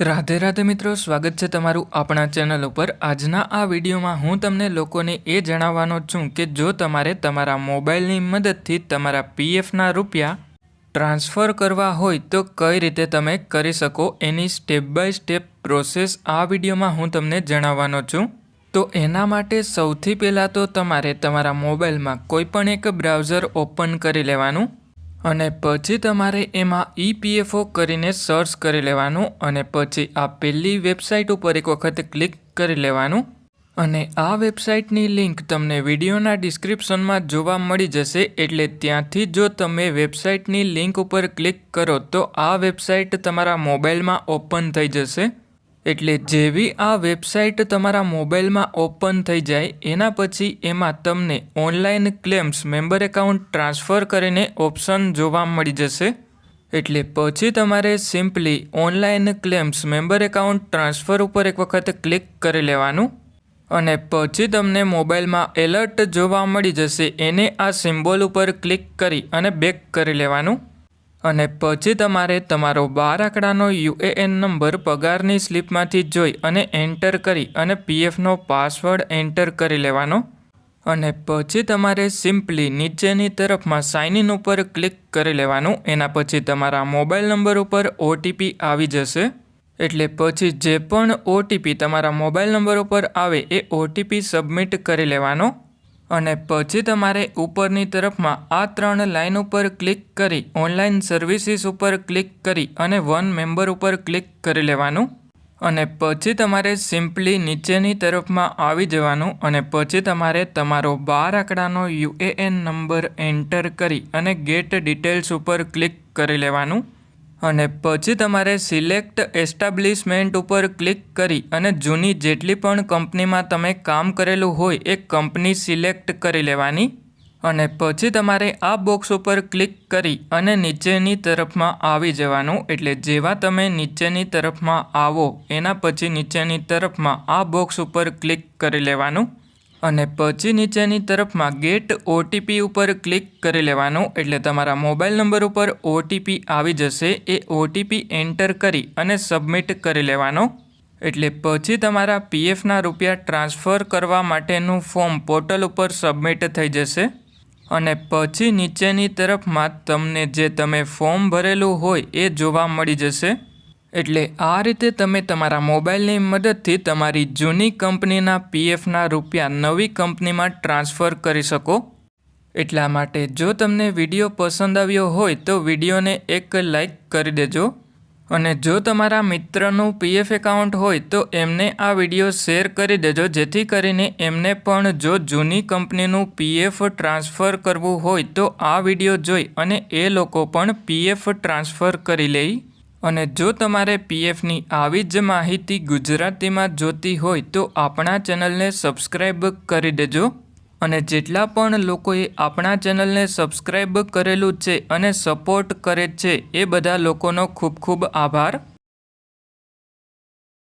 રાધે રાધે મિત્રો, સ્વાગત છે તમારું આપણા ચેનલ ઉપર. આજના આ વિડીયોમાં હું તમને લોકોને એ જણાવવાનો છું કે જો તમારે તમારા મોબાઈલની મદદથી તમારા પીએફના રૂપિયા ટ્રાન્સફર કરવા હોય તો કઈ રીતે તમે કરી શકો એની સ્ટેપ બાય સ્ટેપ પ્રોસેસ આ વિડીયોમાં હું તમને જણાવવાનો છું. તો એના માટે સૌથી પહેલાં તો તમારે તમારા મોબાઈલમાં કોઈપણ એક બ્રાઉઝર ઓપન કરી લેવાનું. અને પછી તમારે એમાં ઈપીએફઓ કરીને સર્ચ કરી લેવાનું અને પછી આ પહેલી વેબસાઇટ ઉપર એક વખત ક્લિક કરી લેવાનું. અને આ વેબસાઇટની લિંક તમને વિડીયોના ડિસ્ક્રિપ્શનમાં જોવા મળી જશે, એટલે ત્યાંથી જો તમે વેબસાઇટની લિંક ઉપર ક્લિક કરો તો આ વેબસાઇટ તમારા મોબાઈલમાં ઓપન થઈ જશે. એટલે જેવી આ વેબસાઇટ તમારા મોબાઈલમાં ઓપન થઈ જાય, એના પછી એમાં તમને online claims, member account transfer કરીને ઓપ્શન જોવા મળી જશે. એટલે પછી તમારે simply online claims, member account transfer ઉપર એક વખત ક્લિક કરી લેવાનું અને પછી તમને મોબાઈલમાં એલર્ટ જોવા મળી જશે. એને આ સિમ્બોલ ઉપર ક્લિક કરી અને બેક કરી લેવાનું. અને પછી તમારે તમારો બાર આંકડાનો યુએએન નંબર પગારની સ્લિપમાંથી જોઈ અને એન્ટર કરી અને પીએફનો પાસવર્ડ એન્ટર કરી લેવાનો. અને પછી તમારે સિમ્પલી નીચેની તરફમાં સાઇન ઇન ઉપર ક્લિક કરી લેવાનું. એના પછી તમારા મોબાઈલ નંબર ઉપર ઓટીપી આવી જશે. એટલે પછી જે પણ ઓટીપી તમારા મોબાઈલ નંબર ઉપર આવે એ ઓટીપી સબમિટ કરી લેવાનો. અને પછી તમારે ઉપરની તરફમાં આ ત્રણ લાઇન ઉપર ક્લિક કરી ઓનલાઈન સર્વિસીસ ઉપર ક્લિક કરી અને વન મેમ્બર ઉપર ક્લિક કરી લેવાનું. અને પછી તમારે સિમ્પલી નીચેની તરફમાં આવી જવાનું અને પછી તમારે તમારો બાર આંકડાનો યુએએન નંબર એન્ટર કરી અને ગેટ ડિટેલ્સ ઉપર ક્લિક કરી લેવાનું. અને પછી તમારે સિલેક્ટ એસ્ટાબ્લિશમેન્ટ ઉપર ક્લિક કરી અને જૂની જેટલી પણ કંપનીમાં તમે કામ કરેલું હોય એ કંપની સિલેક્ટ કરી લેવાની. અને પછી તમારે આ બોક્સ ઉપર ક્લિક કરી અને નીચેની તરફમાં આવી જવાનું. એટલે જેવા તમે નીચેની તરફમાં આવો, એના પછી નીચેની તરફમાં આ બોક્સ ઉપર ક્લિક કરી લેવાનું. અને પછી નીચેની તરફમાં ગેટ ઓટીપી ઉપર ક્લિક કરી લેવાનું. એટલે તમારા મોબાઈલ નંબર ઉપર ઓટીપી આવી જશે. એ ઓટીપી એન્ટર કરી અને સબમિટ કરી લેવાનો. એટલે પછી તમારા પીએફના રૂપિયા ટ્રાન્સફર કરવા માટેનું ફોર્મ પોર્ટલ ઉપર સબમિટ થઈ જશે. અને પછી નીચેની તરફમાં તમને જે તમે ફોર્મ ભરેલું હોય એ જોવા મળી જશે. એટલે આ રીતે તમે તમારા મોબાઈલની મદદથી તમારી જૂની કંપનીના પીએફના રૂપિયા નવી કંપનીમાં ટ્રાન્સફર કરી શકો. એટલા માટે જો તમને વીડિયો પસંદ આવ્યો હોય તો વિડીયોને એક લાઈક કરી દેજો. અને જો તમારા મિત્રનું પીએફ એકાઉન્ટ હોય તો એમને આ વીડિયો શેર કરી દેજો, જેથી કરીને એમને પણ જો જૂની કંપનીનું પીએફ ટ્રાન્સફર કરવું હોય તો આ વીડિયો જોઈ અને એ લોકો પણ પીએફ ટ્રાન્સફર કરી લે અને જો તમારે પીએફની આવી જ માહિતી ગુજરાતીમાં જોતી હોય તો આપણા ચેનલને સબસ્ક્રાઈબ કરી દેજો. અને જેટલા પણ લોકોએ આપણા ચેનલને સબસ્ક્રાઈબ કરેલું છે અને સપોર્ટ કરે છે એ બધા લોકોનો ખૂબ ખૂબ આભાર.